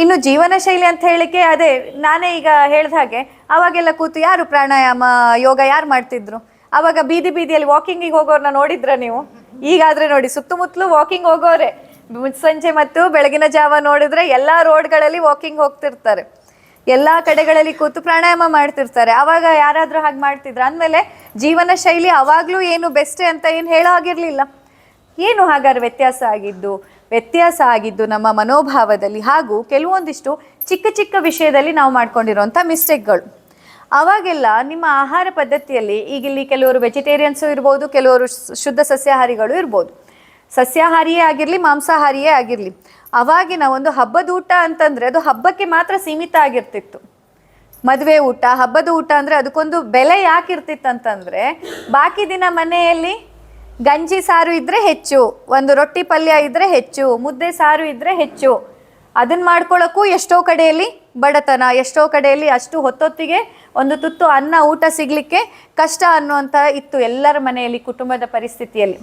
ಇನ್ನು ಜೀವನ ಶೈಲಿ ಅಂತ ಹೇಳಿಕೆ ಅದೇ, ನಾನೇ ಈಗ ಹೇಳ್ದ ಹಾಗೆ ಅವಾಗೆಲ್ಲ ಕೂತು ಯಾರು ಪ್ರಾಣಾಯಾಮ, ಯೋಗ ಯಾರು ಮಾಡ್ತಿದ್ರು? ಅವಾಗ ಬೀದಿ ಬೀದಿಯಲ್ಲಿ ವಾಕಿಂಗಿಗೆ ಹೋಗೋರ್ನ ನೋಡಿದ್ರ ನೀವು? ಈಗಾದ್ರೆ ನೋಡಿ, ಸುತ್ತಮುತ್ತಲು ವಾಕಿಂಗ್ ಹೋಗೋರೆ. ಸಂಜೆ ಮತ್ತು ಬೆಳಗಿನ ಜಾವ ನೋಡಿದ್ರೆ ಎಲ್ಲಾ ರೋಡ್ಗಳಲ್ಲಿ ವಾಕಿಂಗ್ ಹೋಗ್ತಿರ್ತಾರೆ. ಎಲ್ಲಾ ಕಡೆಗಳಲ್ಲಿ ಕೂತು ಪ್ರಾಣಾಯಾಮ ಮಾಡ್ತಿರ್ತಾರೆ. ಅವಾಗ ಯಾರಾದ್ರೂ ಹಾಗೆ ಮಾಡ್ತಿದ್ರು? ಅಂದಮೇಲೆ ಜೀವನ ಶೈಲಿ ಅವಾಗ್ಲೂ ಏನು ಬೆಸ್ಟ್ ಅಂತ ಏನು ಹೇಳೋ ಆಗಿರ್ಲಿಲ್ಲ ಏನು ಹಾಗಾದ್ರೆ ವ್ಯತ್ಯಾಸ ಆಗಿದ್ದು? ವ್ಯತ್ಯಾಸ ಆಗಿದ್ದು ನಮ್ಮ ಮನೋಭಾವದಲ್ಲಿ ಹಾಗೂ ಕೆಲವೊಂದಿಷ್ಟು ಚಿಕ್ಕ ಚಿಕ್ಕ ವಿಷಯದಲ್ಲಿ ನಾವು ಮಾಡ್ಕೊಂಡಿರುವಂಥ ಮಿಸ್ಟೇಕ್ಗಳು. ಅವಾಗೆಲ್ಲ ನಿಮ್ಮ ಆಹಾರ ಪದ್ಧತಿಯಲ್ಲಿ ಈಗ ಇಲ್ಲಿ ಕೆಲವರು ವೆಜಿಟೇರಿಯನ್ಸು ಇರ್ಬೋದು, ಕೆಲವರು ಶುದ್ಧ ಸಸ್ಯಾಹಾರಿಗಳು ಇರ್ಬೋದು. ಸಸ್ಯಾಹಾರಿಯೇ ಆಗಿರಲಿ, ಮಾಂಸಾಹಾರಿಯೇ ಆಗಿರಲಿ, ಅವಾಗಿನ ಒಂದು ಹಬ್ಬದ ಊಟ ಅಂತಂದರೆ ಅದು ಹಬ್ಬಕ್ಕೆ ಮಾತ್ರ ಸೀಮಿತ ಆಗಿರ್ತಿತ್ತು. ಮದುವೆ ಊಟ, ಹಬ್ಬದ ಊಟ ಅಂದರೆ ಅದಕ್ಕೊಂದು ಬೆಲೆ ಯಾಕಿರ್ತಿತ್ತು ಅಂತಂದರೆ ಬಾಕಿ ದಿನ ಮನೆಯಲ್ಲಿ ಗಂಜಿ ಸಾರು ಇದ್ದರೆ ಹೆಚ್ಚು, ಒಂದು ರೊಟ್ಟಿ ಪಲ್ಯ ಇದ್ದರೆ ಹೆಚ್ಚು, ಮುದ್ದೆ ಸಾರು ಇದ್ದರೆ ಹೆಚ್ಚು. ಅದನ್ನ ಮಾಡ್ಕೊಳ್ಳೋಕ್ಕೂ ಎಷ್ಟೋ ಕಡೆಯಲ್ಲಿ ಬಡತನ, ಎಷ್ಟೋ ಕಡೆಯಲ್ಲಿ ಅಷ್ಟು ಹೊತ್ತೊತ್ತಿಗೆ ಒಂದು ತುತ್ತು ಅನ್ನ, ಊಟ ಸಿಗಲಿಕ್ಕೆ ಕಷ್ಟ ಅನ್ನುವಂಥ ಇತ್ತು ಎಲ್ಲರ ಮನೆಯಲ್ಲಿ ಕುಟುಂಬದ ಪರಿಸ್ಥಿತಿಯಲ್ಲಿ.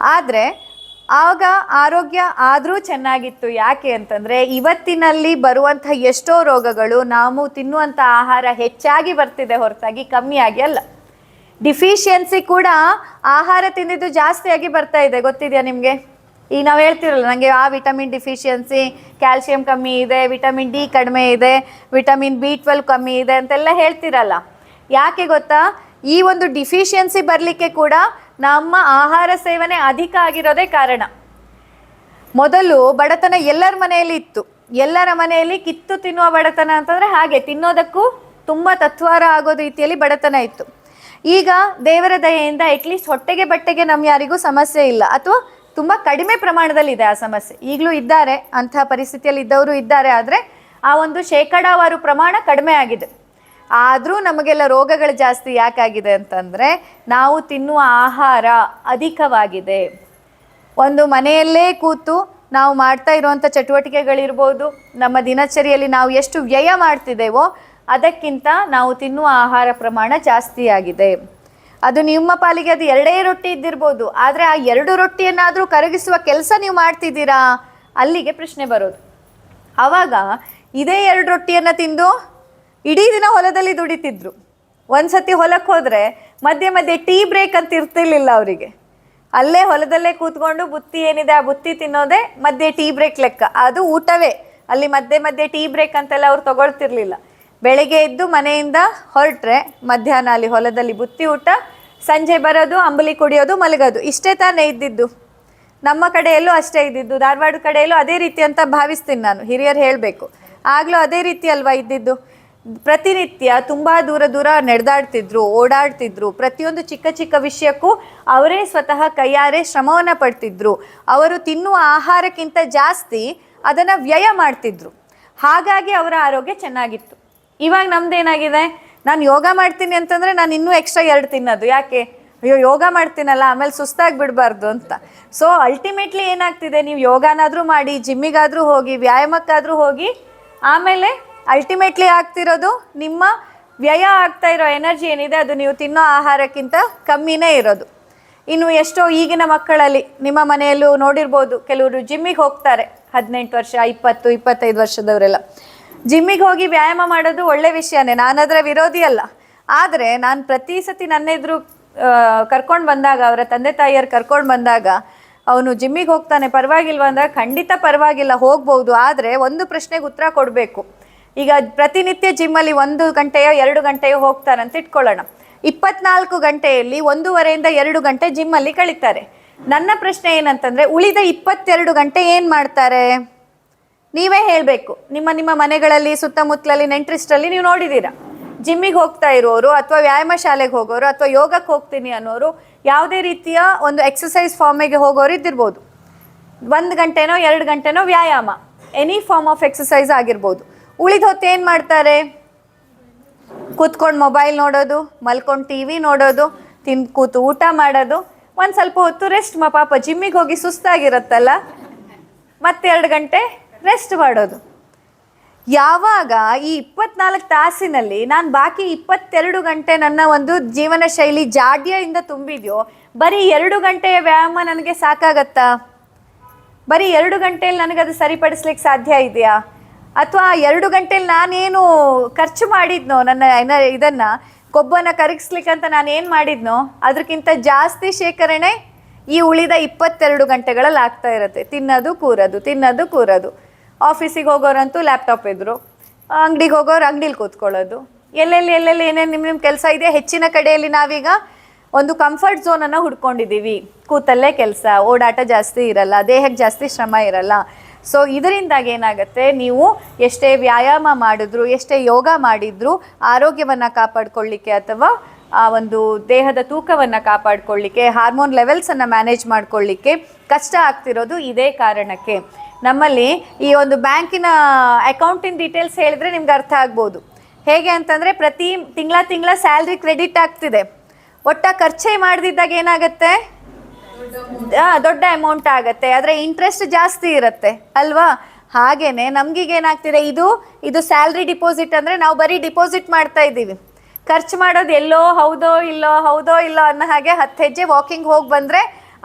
ಆದರೆ, ಆಗ ಆರೋಗ್ಯ ಆದರೂ ಚೆನ್ನಾಗಿತ್ತು. ಯಾಕೆ ಅಂತಂದರೆ, ಇವತ್ತಿನಲ್ಲಿ ಬರುವಂಥ ಎಷ್ಟೋ ರೋಗಗಳು ನಾವು ತಿನ್ನುವಂಥ ಆಹಾರ ಹೆಚ್ಚಾಗಿ ಬರ್ತಿದೆ ಹೊರತಾಗಿ, ಕಮ್ಮಿಯಾಗಿ ಅಲ್ಲ. ಡಿಫಿಷಿಯನ್ಸಿ ಕೂಡ ಆಹಾರ ತಿಂದಿದ್ದು ಜಾಸ್ತಿಯಾಗಿ ಬರ್ತಾ ಇದೆ. ಗೊತ್ತಿದೆಯಾ ನಿಮಗೆ? ಈಗ ನಾವು ಹೇಳ್ತಿರಲ್ಲ ನನಗೆ ಆ ವಿಟಮಿನ್ ಡಿಫಿಷಿಯನ್ಸಿ ಕ್ಯಾಲ್ಸಿಯಂ ಕಮ್ಮಿ ಇದೆ ವಿಟಮಿನ್ ಡಿ ಕಡಿಮೆ ಇದೆ ವಿಟಮಿನ್ ಬಿ ಟ್ವೆಲ್ ಕಮ್ಮಿ ಇದೆ ಅಂತೆಲ್ಲ ಹೇಳ್ತಿರಲ್ಲ. ಯಾಕೆ ಗೊತ್ತಾ? ಈ ಒಂದು ಡಿಫಿಷಿಯನ್ಸಿ ಬರಲಿಕ್ಕೆ ಕೂಡ ನಮ್ಮ ಆಹಾರ ಸೇವನೆ ಅಧಿಕ ಆಗಿರೋದೇ ಕಾರಣ. ಮೊದಲು ಬಡತನ ಎಲ್ಲರ ಮನೆಯಲ್ಲಿ ಇತ್ತು. ಎಲ್ಲರ ಮನೆಯಲ್ಲಿ ಕಿತ್ತು ತಿನ್ನುವ ಬಡತನ ಅಂತಂದರೆ ಹಾಗೆ, ತಿನ್ನೋದಕ್ಕೂ ತುಂಬ ತತ್ವಾರ ಆಗೋ ರೀತಿಯಲ್ಲಿ ಬಡತನ ಇತ್ತು. ಈಗ ದೇವರ ದಯೆಯಿಂದ ಅಟ್ಲೀಸ್ಟ್ ಹೊಟ್ಟೆಗೆ ಬಟ್ಟೆಗೆ ನಮ್ಮ ಯಾರಿಗೂ ಸಮಸ್ಯೆ ಇಲ್ಲ. ಅಥವಾ ತುಂಬ ಕಡಿಮೆ ಪ್ರಮಾಣದಲ್ಲಿ ಇದೆ ಆ ಸಮಸ್ಯೆ. ಈಗಲೂ ಇದ್ದಾರೆ ಅಂತಹ ಪರಿಸ್ಥಿತಿಯಲ್ಲಿ ಇದ್ದವರು ಇದ್ದಾರೆ, ಆದರೆ ಆ ಒಂದು ಶೇಕಡಾವಾರು ಪ್ರಮಾಣ ಕಡಿಮೆ ಆಗಿದೆ. ಆದರೂ ನಮಗೆಲ್ಲ ರೋಗಗಳು ಜಾಸ್ತಿ ಯಾಕಾಗಿದೆ ಅಂತಂದರೆ ನಾವು ತಿನ್ನುವ ಆಹಾರ ಅಧಿಕವಾಗಿದೆ. ಒಂದು ಮನೆಯಲ್ಲೇ ಕೂತು ನಾವು ಮಾಡ್ತಾ ಇರುವಂಥ ಚಟುವಟಿಕೆಗಳಿರ್ಬೋದು, ನಮ್ಮ ದಿನಚರಿಯಲ್ಲಿ ನಾವು ಎಷ್ಟು ವ್ಯಯ ಮಾಡ್ತಿದ್ದೇವೋ ಅದಕ್ಕಿಂತ ನಾವು ತಿನ್ನುವ ಆಹಾರ ಪ್ರಮಾಣ ಜಾಸ್ತಿ ಆಗಿದೆ. ಅದು ನಿಮ್ಮ ಪಾಲಿಗೆ ಅದು ಎರಡೇ ರೊಟ್ಟಿ ಇದ್ದಿರ್ಬೋದು, ಆದರೆ ಆ ಎರಡು ರೊಟ್ಟಿಯನ್ನಾದರೂ ಕರಗಿಸುವ ಕೆಲಸ ನೀವು ಮಾಡ್ತಿದ್ದೀರಾ? ಅಲ್ಲಿಗೆ ಪ್ರಶ್ನೆ ಬರೋದು. ಆವಾಗ ಇದೇ ಎರಡು ರೊಟ್ಟಿಯನ್ನು ತಿಂದು ಇಡೀ ದಿನ ಹೊಲದಲ್ಲಿ ದುಡಿತಿದ್ರು. ಒಂದ್ಸತಿ ಹೊಲಕ್ಕೆ ಹೋದರೆ ಮಧ್ಯೆ ಮಧ್ಯೆ ಟೀ ಬ್ರೇಕ್ ಅಂತ ಇರ್ತಿರ್ಲಿಲ್ಲ ಅವರಿಗೆ. ಅಲ್ಲೇ ಹೊಲದಲ್ಲೇ ಕೂತ್ಕೊಂಡು ಬುತ್ತಿ ಏನಿದೆ ಆ ಬುತ್ತಿ ತಿನ್ನೋದೇ ಮಧ್ಯೆ ಟೀ ಬ್ರೇಕ್ ಲೆಕ್ಕ. ಅದು ಊಟವೇ. ಅಲ್ಲಿ ಮಧ್ಯೆ ಮಧ್ಯೆ ಟೀ ಬ್ರೇಕ್ ಅಂತೆಲ್ಲ ಅವ್ರು ತಗೊಳ್ತಿರ್ಲಿಲ್ಲ. ಬೆಳಿಗ್ಗೆ ಎದ್ದು ಮನೆಯಿಂದ ಹೊರಟ್ರೆ ಮಧ್ಯಾಹ್ನ ಅಲ್ಲಿ ಹೊಲದಲ್ಲಿ ಬುತ್ತಿ ಊಟ, ಸಂಜೆ ಬರೋದು, ಅಂಬಲಿ ಕುಡಿಯೋದು, ಮಲಗೋದು. ಇಷ್ಟೇ ತಾನೇ ಇದ್ದಿದ್ದು. ನಮ್ಮ ಕಡೆಯಲ್ಲೂ ಅಷ್ಟೇ ಇದ್ದಿದ್ದು. ಧಾರವಾಡ ಕಡೆಯಲ್ಲೂ ಅದೇ ರೀತಿ ಅಂತ ಭಾವಿಸ್ತೀನಿ ನಾನು. ಹಿರಿಯರು ಹೇಳಬೇಕು. ಆಗಲೂ ಅದೇ ರೀತಿ ಅಲ್ವಾ ಇದ್ದಿದ್ದು? ಪ್ರತಿನಿತ್ಯ ತುಂಬ ದೂರ ದೂರ ನಡೆದಾಡ್ತಿದ್ರು, ಓಡಾಡ್ತಿದ್ರು. ಪ್ರತಿಯೊಂದು ಚಿಕ್ಕ ಚಿಕ್ಕ ವಿಷಯಕ್ಕೂ ಅವರೇ ಸ್ವತಃ ಕೈಯಾರೆ ಶ್ರಮವನ್ನು ಪಡ್ತಿದ್ರು. ಅವರು ತಿನ್ನುವ ಆಹಾರಕ್ಕಿಂತ ಜಾಸ್ತಿ ಅದನ್ನು ವ್ಯಯ ಮಾಡ್ತಿದ್ರು. ಹಾಗಾಗಿ ಅವರ ಆರೋಗ್ಯ ಚೆನ್ನಾಗಿತ್ತು. ಇವಾಗ ನಮ್ದೇನಾಗಿದೆ ನಾನು ಯೋಗ ಮಾಡ್ತೀನಿ ಅಂತಂದರೆ ನಾನು ಇನ್ನೂ ಎಕ್ಸ್ಟ್ರಾ ಎರಡು ತಿನ್ನೋದು. ಯಾಕೆ? ಅಯ್ಯೋ, ಯೋಗ ಮಾಡ್ತೀನಲ್ಲ, ಆಮೇಲೆ ಸುಸ್ತಾಗಿ ಬಿಡಬಾರ್ದು ಅಂತ. ಸೊ ಅಲ್ಟಿಮೇಟ್ಲಿ ಏನಾಗ್ತಿದೆ? ನೀವು ಯೋಗನಾದರೂ ಮಾಡಿ, ಜಿಮ್ಮಿಗಾದರೂ ಹೋಗಿ, ವ್ಯಾಯಾಮಕ್ಕಾದರೂ ಹೋಗಿ, ಆಮೇಲೆ ಅಲ್ಟಿಮೇಟ್ಲಿ ಆಗ್ತಿರೋದು ನಿಮ್ಮ ವ್ಯಯ ಆಗ್ತಾ ಇರೋ ಎನರ್ಜಿ ಏನಿದೆ? ಅದು ನೀವು ತಿನ್ನೋ ಆಹಾರಕ್ಕಿಂತ ಕಮ್ಮಿನೇ ಇರೋದು. ಇನ್ನು ಎಷ್ಟೋ ಈಗಿನ ಮಕ್ಕಳಲ್ಲಿ, ನಿಮ್ಮ ಮನೆಯಲ್ಲೂ ನೋಡಿರ್ಬೋದು, ಕೆಲವರು ಜಿಮ್ಮಿಗೆ ಹೋಗ್ತಾರೆ. ಹದಿನೆಂಟು ವರ್ಷ, ಇಪ್ಪತ್ತು, ಇಪ್ಪತ್ತೈದು ವರ್ಷದವರೆಲ್ಲ. ಜಿಮ್ಮಿಗೆ ಹೋಗಿ ವ್ಯಾಯಾಮ ಮಾಡೋದು ಒಳ್ಳೆ ವಿಷಯನೇ ನಾನು ಅದರ ವಿರೋಧಿ ಅಲ್ಲ. ಆದರೆ ನಾನು ಪ್ರತಿ ಸತಿ ನನ್ನೆದುರು ಕರ್ಕೊಂಡು ಬಂದಾಗ, ಅವರ ತಂದೆ ತಾಯಿಯರು ಕರ್ಕೊಂಡು ಬಂದಾಗ, ಅವನು ಜಿಮ್ಮಿಗೆ ಹೋಗ್ತಾನೆ, ಪರವಾಗಿಲ್ವ ಅಂದಾಗ ಖಂಡಿತ ಪರವಾಗಿಲ್ಲ, ಹೋಗ್ಬೋದು. ಆದರೆ ಒಂದು ಪ್ರಶ್ನೆಗೆ ಉತ್ತರ ಕೊಡಬೇಕು. ಈಗ ಪ್ರತಿನಿತ್ಯ ಜಿಮ್ಮಲ್ಲಿ ಒಂದು ಗಂಟೆಯೋ, ಎರಡು ಗಂಟೆಯೋ ಹೋಗ್ತಾರಂತ ಇಟ್ಕೊಳ್ಳೋಣ. ಇಪ್ಪತ್ನಾಲ್ಕು ಗಂಟೆಯಲ್ಲಿ ಒಂದೂವರೆಯಿಂದ ಎರಡು ಗಂಟೆ ಜಿಮ್ಮಲ್ಲಿ ಕಳೀತಾರೆ. ನನ್ನ ಪ್ರಶ್ನೆ ಏನಂತಂದರೆ, ಉಳಿದ ಇಪ್ಪತ್ತೆರಡು ಗಂಟೆ ಏನು ಮಾಡ್ತಾರೆ? ನೀವೇ ಹೇಳಬೇಕು, ನಿಮ್ಮ ನಿಮ್ಮ ಮನೆಗಳಲ್ಲಿ, ಸುತ್ತಮುತ್ತಲಲ್ಲಿ ನೆಂಟ್ರಿಸ್ಟಲ್ಲಿ ನೀವು ನೋಡಿದ್ದೀರಾ ಜಿಮ್ಮಿಗೆ ಹೋಗ್ತಾ ಇರೋರು ಅಥವಾ ವ್ಯಾಯಾಮ ಶಾಲೆಗೆ ಹೋಗೋರು ಅಥವಾ ಯೋಗಕ್ಕೆ ಹೋಗ್ತೀನಿ ಅನ್ನೋರು ಯಾವುದೇ ರೀತಿಯ ಒಂದು ಎಕ್ಸಸೈಸ್ ಫಾರ್ಮಿಗೆ ಹೋಗೋರು ಇದ್ದಿರ್ಬೋದು. ಒಂದು ಗಂಟೆನೋ, ಎರಡು ಗಂಟೆನೋ ವ್ಯಾಯಾಮ ಎನಿ ಫಾರ್ಮ್ ಆಫ್ ಎಕ್ಸಸೈಸ್ ಆಗಿರ್ಬೋದು. ಉಳಿದ ಹೊತ್ತು ಏನು ಮಾಡ್ತಾರೆ? ಕೂತ್ಕೊಂಡು ಮೊಬೈಲ್ ನೋಡೋದು, ಮಲ್ಕೊಂಡು ಟಿ ವಿ ನೋಡೋದು, ತಿನ್, ಕೂತು ಊಟ ಮಾಡೋದು. ಒಂದು ಸ್ವಲ್ಪ ಹೊತ್ತು ರೆಸ್ಟ್ ಮಾ ಪಾಪ ಜಿಮ್ಮಿಗೆ ಹೋಗಿ ಸುಸ್ತಾಗಿರುತ್ತಲ್ಲ? ಮತ್ತೆರಡು ಗಂಟೆ ರೆಸ್ಟ್ ಮಾಡೋದು. ಯಾವಾಗ ಈ ಇಪ್ಪತ್ನಾಲ್ಕು ತಾಸಿನಲ್ಲಿ ನಾನು ಬಾಕಿ ಇಪ್ಪತ್ತೆರಡು ಗಂಟೆ ನನ್ನ ಒಂದು ಜೀವನ ಶೈಲಿ ಜಾಡ್ಯದಿಂದ ತುಂಬಿದೆಯೋ, ಬರೀ ಎರಡು ಗಂಟೆಯ ವ್ಯಾಯಾಮ ನನಗೆ ಸಾಕಾಗತ್ತಾ? ಬರೀ ಎರಡು ಗಂಟೆಯಲ್ಲಿ ನನಗೆ ಅದು ಸರಿಪಡಿಸ್ಲಿಕ್ಕೆ ಸಾಧ್ಯ ಇದೆಯಾ? ಅಥವಾ ಎರಡು ಗಂಟೆಯಲ್ಲಿ ನಾನೇನು ಖರ್ಚು ಮಾಡಿದ್ನೋ, ನನ್ನ ಎನ- ಕೊಬ್ಬನ್ನ ಕರಗಿಸ್ಲಿಕ್ಕಂತ ನಾನು ಏನು ಮಾಡಿದ್ನೋ ಅದಕ್ಕಿಂತ ಜಾಸ್ತಿ ಶೇಖರಣೆ ಈ ಉಳಿದ ಇಪ್ಪತ್ತೆರಡು ಗಂಟೆಗಳಲ್ಲಿ ಆಗ್ತಾ ಇರುತ್ತೆ. ತಿನ್ನೋದು, ಕೂರೋದು ತಿನ್ನೋದು, ಕೂರೋದು. ಆಫೀಸಿಗೆ ಹೋಗೋರಂತೂ ಲ್ಯಾಪ್ಟಾಪ್ ಇದ್ರು ಅಂಗಡಿಗೆ ಹೋಗೋರು ಅಂಗಡಿಲಿ ಕೂತ್ಕೊಳ್ಳೋದು. ಎಲ್ಲೆಲ್ಲಿ ಎಲ್ಲೆಲ್ಲಿ ಏನೇನು ನಿಮ್ಮ ನಿಮ್ಮ ಕೆಲಸ ಇದೆ, ಹೆಚ್ಚಿನ ಕಡೆಯಲ್ಲಿ ನಾವೀಗ ಒಂದು ಕಂಫರ್ಟ್ ಝೋನನ್ನು ಹುಡ್ಕೊಂಡಿದ್ದೀವಿ ಕೂತಲ್ಲೇ ಕೆಲಸ, ಓಡಾಟ ಜಾಸ್ತಿ ಇರಲ್ಲ, ದೇಹಕ್ಕೆ ಜಾಸ್ತಿ ಶ್ರಮ ಇರಲ್ಲ. ಸೊ ಇದರಿಂದಾಗಿ ಏನಾಗುತ್ತೆ, ನೀವು ಎಷ್ಟೇ ವ್ಯಾಯಾಮ ಮಾಡಿದ್ರು, ಎಷ್ಟೇ ಯೋಗ ಮಾಡಿದ್ರು, ಆರೋಗ್ಯವನ್ನು ಕಾಪಾಡ್ಕೊಳ್ಳಿಕ್ಕೆ ಅಥವಾ, ಆ, ಒಂದು ದೇಹದ ತೂಕವನ್ನು ಕಾಪಾಡ್ಕೊಳ್ಳಿಕ್ಕೆ ಹಾರ್ಮೋನ್ ಲೆವೆಲ್ಸನ್ನು ಮ್ಯಾನೇಜ್ ಮಾಡ್ಕೊಳ್ಳಿಕ್ಕೆ ಕಷ್ಟ ಆಗ್ತಿರೋದು ಇದೇ ಕಾರಣಕ್ಕೆ. ನಮ್ಮಲ್ಲಿ ಈ ಒಂದು ಬ್ಯಾಂಕಿನ ಅಕೌಂಟಿನ ಡೀಟೇಲ್ಸ್ ಹೇಳಿದ್ರೆ ನಿಮ್ಗೆ ಅರ್ಥ ಆಗ್ಬೋದು. ಹೇಗೆ ಅಂತಂದರೆ ಪ್ರತಿ ತಿಂಗಳ ತಿಂಗಳ ಸ್ಯಾಲ್ರಿ ಕ್ರೆಡಿಟ್ ಆಗ್ತಿದೆ. ಒಟ್ಟ ಖರ್ಚೇ ಮಾಡದಿದ್ದಾಗ ಏನಾಗುತ್ತೆ? ದೊಡ್ಡ ಅಮೌಂಟ್ ಆಗುತ್ತೆ. ಆದರೆ ಇಂಟ್ರೆಸ್ಟ್ ಜಾಸ್ತಿ ಇರುತ್ತೆ. ಅಲ್ವಾ? ಹಾಗೇನೆ ನಮಗೀಗ ಏನಾಗ್ತಿದೆ? ಇದು ಇದು ಸ್ಯಾಲ್ರಿ ಡಿಪಾಸಿಟ್ ಅಂದರೆ ನಾವು ಬರೀ ಡಿಪಾಸಿಟ್ ಮಾಡ್ತಾ ಇದ್ದೀವಿ. ಖರ್ಚು ಮಾಡೋದು ಎಲ್ಲೋ ಹೌದೋ ಇಲ್ಲೋ ಹೌದೋ ಇಲ್ಲೋ ಅನ್ನೋ ಹಾಗೆ ಹತ್ತು ಹೆಜ್ಜೆ ವಾಕಿಂಗ್ ಹೋಗಿ ಬಂದರೆ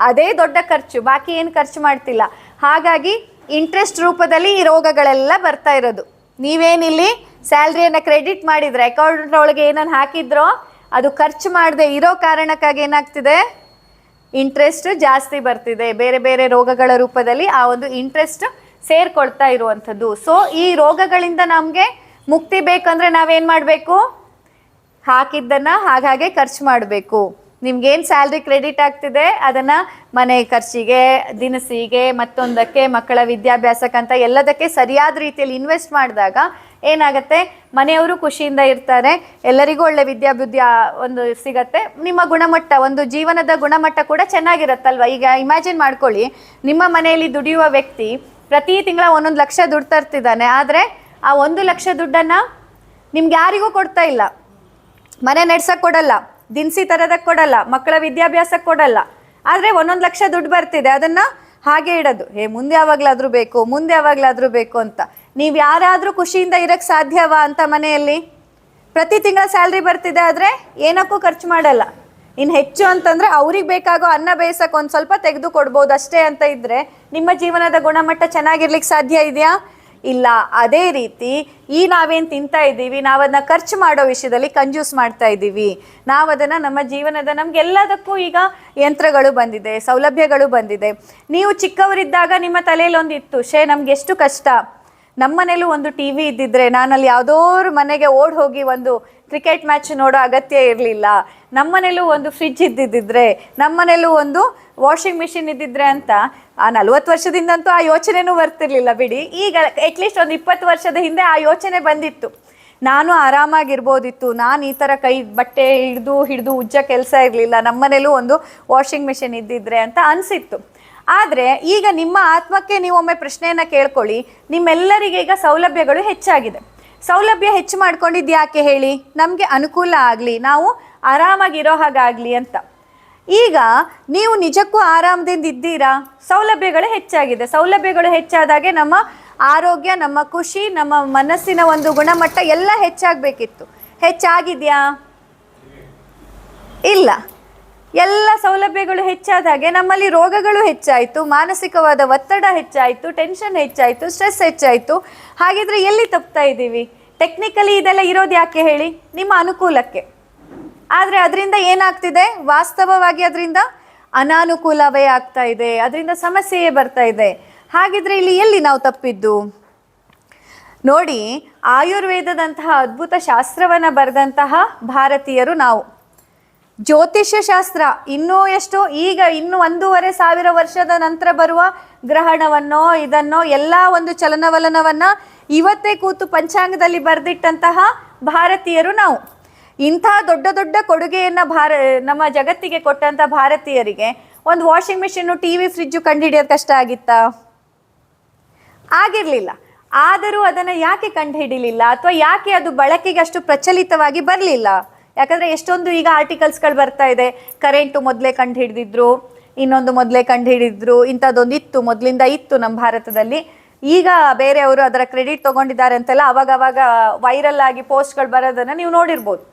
ಅದೇ ದೊಡ್ಡ ಖರ್ಚು. ಬಾಕಿ ಏನು ಖರ್ಚು ಮಾಡ್ತಿಲ್ಲ. ಹಾಗಾಗಿ ಇಂಟ್ರೆಸ್ಟ್ ರೂಪದಲ್ಲಿ ಈ ರೋಗಗಳೆಲ್ಲ ಬರ್ತಾ ಇರೋದು. ನೀವೇನಿಲ್ಲಿ ಸ್ಯಾಲ್ರಿಯನ್ನು ಕ್ರೆಡಿಟ್ ಮಾಡಿದ್ರೆ ಅಕೌಂಟ್ ಒಳಗೆ ಏನನ್ನು ಹಾಕಿದ್ರೋ ಅದು ಖರ್ಚು ಮಾಡದೆ ಇರೋ ಕಾರಣಕ್ಕಾಗಿ ಏನಾಗ್ತಿದೆ? ಇಂಟ್ರೆಸ್ಟ್ ಜಾಸ್ತಿ ಬರ್ತಿದೆ. ಬೇರೆ ಬೇರೆ ರೋಗಗಳ ರೂಪದಲ್ಲಿ ಆ ಒಂದು ಇಂಟ್ರೆಸ್ಟ್ ಸೇರ್ಕೊಳ್ತಾ ಇರುವಂಥದ್ದು. ಸೊ ಈ ರೋಗಗಳಿಂದ ನಮಗೆ ಮುಕ್ತಿ ಬೇಕಂದ್ರೆ ನಾವೇನು ಮಾಡಬೇಕು? ಹಾಕಿದ್ದನ್ನು ಹಾಗಾಗೆ ಖರ್ಚು ಮಾಡಬೇಕು. ನಿಮ್ಗೇನು ಸ್ಯಾಲ್ರಿ ಕ್ರೆಡಿಟ್ ಆಗ್ತಿದೆ, ಅದನ್ನ ಮನೆ ಖರ್ಚಿಗೆ, ದಿನಸಿಗೆ, ಮತ್ತೊಂದಕ್ಕೆ ಮಕ್ಕಳ ವಿದ್ಯಾಭ್ಯಾಸಕ್ಕಂತ ಎಲ್ಲದಕ್ಕೆ ಸರಿಯಾದ ರೀತಿಯಲ್ಲಿ ಇನ್ವೆಸ್ಟ್ ಮಾಡಿದಾಗ ಏನಾಗುತ್ತೆ? ಮನೆಯವರು ಖುಷಿಯಿಂದ ಇರ್ತಾರೆ, ಎಲ್ಲರಿಗೂ ಒಳ್ಳೆ ವಿದ್ಯಾಬುದ್ಧಿ ಒಂದು ಸಿಗತ್ತೆ. ನಿಮ್ಮ ಗುಣಮಟ್ಟ, ಒಂದು ಜೀವನದ ಗುಣಮಟ್ಟ ಕೂಡ ಚೆನ್ನಾಗಿರತ್ತಲ್ವ? ಈಗ ಇಮ್ಯಾಜಿನ್ ಮಾಡ್ಕೊಳ್ಳಿ, ನಿಮ್ಮ ಮನೆಯಲ್ಲಿ ದುಡಿಯುವ ವ್ಯಕ್ತಿ ಪ್ರತಿ ತಿಂಗಳ ಒಂದೊಂದು ಲಕ್ಷ ದುಡ್ಡು ತರ್ತಿದ್ದಾನೆ, ಆದರೆ ಆ ಒಂದು ಲಕ್ಷ ದುಡ್ಡನ್ನು ನಿಮ್ಗೆ ಯಾರಿಗೂ ಕೊಡ್ತಾ ಇಲ್ಲ. ಮನೆ ನಡ್ಸಕ್ ಕೊಡಲ್ಲ. ದಿನಸಿ ತರೋದಕ್ಕೆ ಕೊಡಲ್ಲ, ಮಕ್ಕಳ ವಿದ್ಯಾಭ್ಯಾಸಕ್ಕೆ ಕೊಡಲ್ಲ. ಆದರೆ ಒಂದೊಂದು ಲಕ್ಷ ದುಡ್ಡು ಬರ್ತಿದೆ, ಅದನ್ನು ಹಾಗೆ ಇಡೋದು. ಹೇ, ಮುಂದೆ ಯಾವಾಗಲಾದರೂ ಬೇಕು, ಮುಂದೆ ಯಾವಾಗಲಾದರೂ ಬೇಕು ಅಂತ. ನೀವು ಯಾರಾದರೂ ಖುಷಿಯಿಂದ ಇರೋಕ್ಕೆ ಸಾಧ್ಯವಾ ಅಂತ ಮನೆಯಲ್ಲಿ? ಪ್ರತಿ ತಿಂಗಳ ಸ್ಯಾಲ್ರಿ ಬರ್ತಿದೆ ಆದರೆ ಏನಕ್ಕೂ ಖರ್ಚು ಮಾಡಲ್ಲ. ಇನ್ನು ಹೆಚ್ಚು ಅಂತಂದರೆ ಅವ್ರಿಗೆ ಬೇಕಾಗೋ ಅನ್ನ ಬೇಯಿಸಕ್ಕೆ ಒಂದು ಸ್ವಲ್ಪ ತೆಗೆದು ಕೊಡ್ಬೋದು ಅಷ್ಟೇ ಅಂತ ಇದ್ದರೆ ನಿಮ್ಮ ಜೀವನದ ಗುಣಮಟ್ಟ ಚೆನ್ನಾಗಿರ್ಲಿಕ್ಕೆ ಸಾಧ್ಯ ಇದೆಯಾ? ಇಲ್ಲ, ಅದೇ ರೀತಿ ಈ ನಾವೇನು ತಿಂತಾ ಇದ್ದೀವಿ, ನಾವದನ್ನ ಖರ್ಚು ಮಾಡೋ ವಿಷಯದಲ್ಲಿ ಕಂಜೂಸ್ ಮಾಡ್ತಾ ಇದ್ದೀವಿ. ನಾವದನ್ನು ನಮ್ಮ ಜೀವನದ ನಮಗೆಲ್ಲದಕ್ಕೂ ಈಗ ಯಂತ್ರಗಳು ಬಂದಿದೆ, ಸೌಲಭ್ಯಗಳು ಬಂದಿದೆ. ನೀವು ಚಿಕ್ಕವರಿದ್ದಾಗ ನಿಮ್ಮ ತಲೆಯಲ್ಲಿ ಒಂದು ಇತ್ತು ಶೇ ನಮ್ಗೆ ಎಷ್ಟು ಕಷ್ಟ. ನಮ್ಮನೇಲೂ ಒಂದು ಟಿ ವಿ ಇದ್ದಿದ್ರೆ ನಾನಲ್ಲಿ ಯಾವುದೋರು ಮನೆಗೆ ಓಡ್ ಹೋಗಿ ಒಂದು ಕ್ರಿಕೆಟ್ ಮ್ಯಾಚ್ ನೋಡೋ ಅಗತ್ಯ ಇರಲಿಲ್ಲ. ನಮ್ಮನೇಲೂ ಒಂದು ಫ್ರಿಡ್ಜ್ ಇದ್ದಿದ್ದಿದ್ರೆ ನಮ್ಮನೇಲೂ ಒಂದು ವಾಷಿಂಗ್ ಮಿಷಿನ್ ಇದ್ದಿದ್ರೆ ಅಂತ ಆ ನಲ್ವತ್ತು ವರ್ಷದಿಂದಂತೂ ಆ ಯೋಚನೆನೂ ಬರ್ತಿರ್ಲಿಲ್ಲ ಬಿಡಿ. ಈಗ ಅಟ್ಲೀಸ್ಟ್ ಒಂದು ಇಪ್ಪತ್ತು ವರ್ಷದ ಹಿಂದೆ ಆ ಯೋಚನೆ ಬಂದಿತ್ತು. ನಾನು ಆರಾಮಾಗಿರ್ಬೋದಿತ್ತು, ನಾನು ಈ ಥರ ಕೈ ಬಟ್ಟೆ ಹಿಡಿದು ಹಿಡಿದು ಉಜ್ಜ ಕೆಲಸ ಇರಲಿಲ್ಲ, ನಮ್ಮನೇಲೂ ಒಂದು ವಾಷಿಂಗ್ ಮಿಷಿನ್ ಇದ್ದಿದ್ರೆ ಅಂತ ಅನಿಸಿತ್ತು. ಆದರೆ ಈಗ ನಿಮ್ಮ ಆತ್ಮಕ್ಕೆ ನೀವೊಮ್ಮೆ ಪ್ರಶ್ನೆಯನ್ನು ಕೇಳ್ಕೊಳ್ಳಿ. ನಿಮ್ಮೆಲ್ಲರಿಗೆ ಈಗ ಸೌಲಭ್ಯಗಳು ಹೆಚ್ಚಾಗಿದೆ. ಸೌಲಭ್ಯ ಹೆಚ್ಚು ಮಾಡ್ಕೊಂಡಿದ್ದು ಯಾಕೆ ಹೇಳಿ? ನಮಗೆ ಅನುಕೂಲ ಆಗಲಿ, ನಾವು ಆರಾಮಾಗಿರೋ ಹಾಗಾಗಲಿ ಅಂತ. ಈಗ ನೀವು ನಿಜಕ್ಕೂ ಆರಾಮದಿಂದ ಇದ್ದೀರಾ? ಸೌಲಭ್ಯಗಳು ಹೆಚ್ಚಾಗಿದೆ. ಸೌಲಭ್ಯಗಳು ಹೆಚ್ಚಾದಾಗೆ ನಮ್ಮ ಆರೋಗ್ಯ, ನಮ್ಮ ಖುಷಿ, ನಮ್ಮ ಮನಸ್ಸಿನ ಒಂದು ಗುಣಮಟ್ಟ ಎಲ್ಲ ಹೆಚ್ಚಾಗಬೇಕಿತ್ತು. ಹೆಚ್ಚಾಗಿದೆಯಾ? ಇಲ್ಲ. ಎಲ್ಲ ಸೌಲಭ್ಯಗಳು ಹೆಚ್ಚಾದ ಹಾಗೆ ನಮ್ಮಲ್ಲಿ ರೋಗಗಳು ಹೆಚ್ಚಾಯಿತು, ಮಾನಸಿಕವಾದ ಒತ್ತಡ ಹೆಚ್ಚಾಯಿತು ಟೆನ್ಷನ್ ಹೆಚ್ಚಾಯಿತು ಸ್ಟ್ರೆಸ್ ಹೆಚ್ಚಾಯಿತು. ಹಾಗಿದ್ರೆ ಎಲ್ಲಿ ತಪ್ತಾ ಇದ್ದೀವಿ? ಟೆಕ್ನಿಕಲಿ ಇದೆಲ್ಲ ಇರೋದು ಯಾಕೆ ಹೇಳಿ? ನಿಮ್ಮ ಅನುಕೂಲಕ್ಕೆ. ಆದರೆ ಅದರಿಂದ ಏನಾಗ್ತಿದೆ? ವಾಸ್ತವವಾಗಿ ಅದರಿಂದ ಅನಾನುಕೂಲವೇ ಆಗ್ತಾ ಇದೆ, ಅದರಿಂದ ಸಮಸ್ಯೆಯೇ ಬರ್ತಾ ಇದೆ. ಹಾಗಿದ್ರೆ ಇಲ್ಲಿ ಎಲ್ಲಿ ನಾವು ತಪ್ಪಿದ್ದು? ನೋಡಿ, ಆಯುರ್ವೇದದಂತಹ ಅದ್ಭುತ ಶಾಸ್ತ್ರವನ್ನು ಬರೆದಂತಹ ಭಾರತೀಯರು ನಾವು. ಜ್ಯೋತಿಷ್ಯ ಶಾಸ್ತ್ರ ಇನ್ನೂ ಎಷ್ಟು? ಈಗ ಇನ್ನು ಒಂದೂವರೆ ಸಾವಿರ ವರ್ಷದ ನಂತರ ಬರುವ ಗ್ರಹಣವನ್ನೋ, ಇದನ್ನೋ, ಎಲ್ಲ ಒಂದು ಚಲನವಲನವನ್ನ ಇವತ್ತೇ ಕೂತು ಪಂಚಾಂಗದಲ್ಲಿ ಬರೆದಿಟ್ಟಂತಹ ಭಾರತೀಯರು ನಾವು. ಇಂಥ ದೊಡ್ಡ ದೊಡ್ಡ ಕೊಡುಗೆಯನ್ನು ಭಾರ, ನಮ್ಮ ಜಗತ್ತಿಗೆ ಕೊಟ್ಟಂಥ ಭಾರತೀಯರಿಗೆ ಒಂದು washing machine, T V fridge ಕಂಡುಹಿಡಿಯೋದು ಕಷ್ಟ ಆಗಿತ್ತಾ? ಆಗಿರಲಿಲ್ಲ. ಆದರೂ ಅದನ್ನು ಯಾಕೆ ಕಂಡುಹಿಡಿಲಿಲ್ಲ? ಅಥವಾ ಯಾಕೆ ಅದು ಬಳಕೆಗೆ ಅಷ್ಟು ಪ್ರಚಲಿತವಾಗಿ ಬರಲಿಲ್ಲ? ಯಾಕಂದರೆ ಎಷ್ಟೊಂದು ಈಗ ಆರ್ಟಿಕಲ್ಸ್ಗಳು ಬರ್ತಾ ಇದೆ. ಕರೆಂಟು ಮೊದಲೇ ಕಂಡು ಹಿಡಿದಿದ್ರು ಇನ್ನೊಂದು ಮೊದಲೇ ಕಂಡು ಹಿಡಿದ್ರು ಇಂಥದ್ದೊಂದು ಇತ್ತು, ಮೊದಲಿಂದ ಇತ್ತು ನಮ್ಮ ಭಾರತದಲ್ಲಿ. ಈಗ ಬೇರೆಯವರು ಅದರ ಕ್ರೆಡಿಟ್ ತಗೊಂಡಿದ್ದಾರೆ ಅಂತೆಲ್ಲ ಅವಾಗ ಅವಾಗ ವೈರಲ್ ಆಗಿ ಪೋಸ್ಟ್ಗಳು ಬರೋದನ್ನು ನೀವು ನೋಡಿರ್ಬೋದು.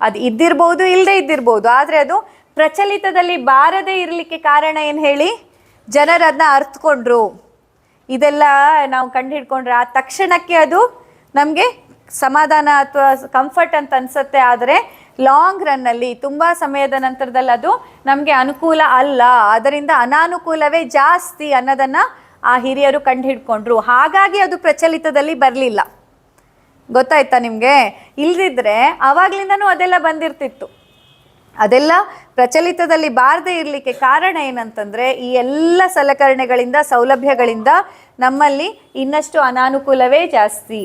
ಅದು ಇದ್ದಿರ್ಬೋದು ಇಲ್ಲದೆ ಇದ್ದಿರ್ಬೋದು. ಆದರೆ ಅದು ಪ್ರಚಲಿತದಲ್ಲಿ ಬಾರದೇ ಇರಲಿಕ್ಕೆ ಕಾರಣ ಏನು ಹೇಳಿ? ಜನರು ಅದನ್ನ ಅರ್ಥಕೊಂಡ್ರು ಇದೆಲ್ಲ ನಾವು ಕಂಡು ಹಿಡ್ಕೊಂಡ್ರೆ ಆ ತಕ್ಷಣಕ್ಕೆ ಅದು ನಮಗೆ ಸಮಾಧಾನ ಅಥವಾ ಕಂಫರ್ಟ್ ಅಂತ ಅನ್ಸುತ್ತೆ. ಆದರೆ ಲಾಂಗ್ ರನ್ನಲ್ಲಿ ತುಂಬ ಸಮಯದ ನಂತರದಲ್ಲಿ ಅದು ನಮಗೆ ಅನುಕೂಲ ಅಲ್ಲ. ಅದರಿಂದ ಅನಾನುಕೂಲವೇ ಜಾಸ್ತಿ ಅನ್ನೋದನ್ನು ಆ ಹಿರಿಯರು ಕಂಡು ಹಿಡ್ಕೊಂಡ್ರು ಹಾಗಾಗಿ ಅದು ಪ್ರಚಲಿತದಲ್ಲಿ ಬರಲಿಲ್ಲ. ಗೊತ್ತಾಯ್ತಾ ನಿಮಗೆ? ಇಲ್ದಿದ್ರೆ ಆವಾಗಲಿಂದನೂ ಅದೆಲ್ಲ ಬಂದಿರ್ತಿತ್ತು. ಅದೆಲ್ಲ ಪ್ರಚಲಿತದಲ್ಲಿ ಬಾರದೇ ಇರಲಿಕ್ಕೆ ಕಾರಣ ಏನಂತಂದ್ರೆ, ಈ ಎಲ್ಲ ಸಲಕರಣೆಗಳಿಂದ, ಸೌಲಭ್ಯಗಳಿಂದ ನಮ್ಮಲ್ಲಿ ಇನ್ನಷ್ಟು ಅನಾನುಕೂಲವೇ ಜಾಸ್ತಿ.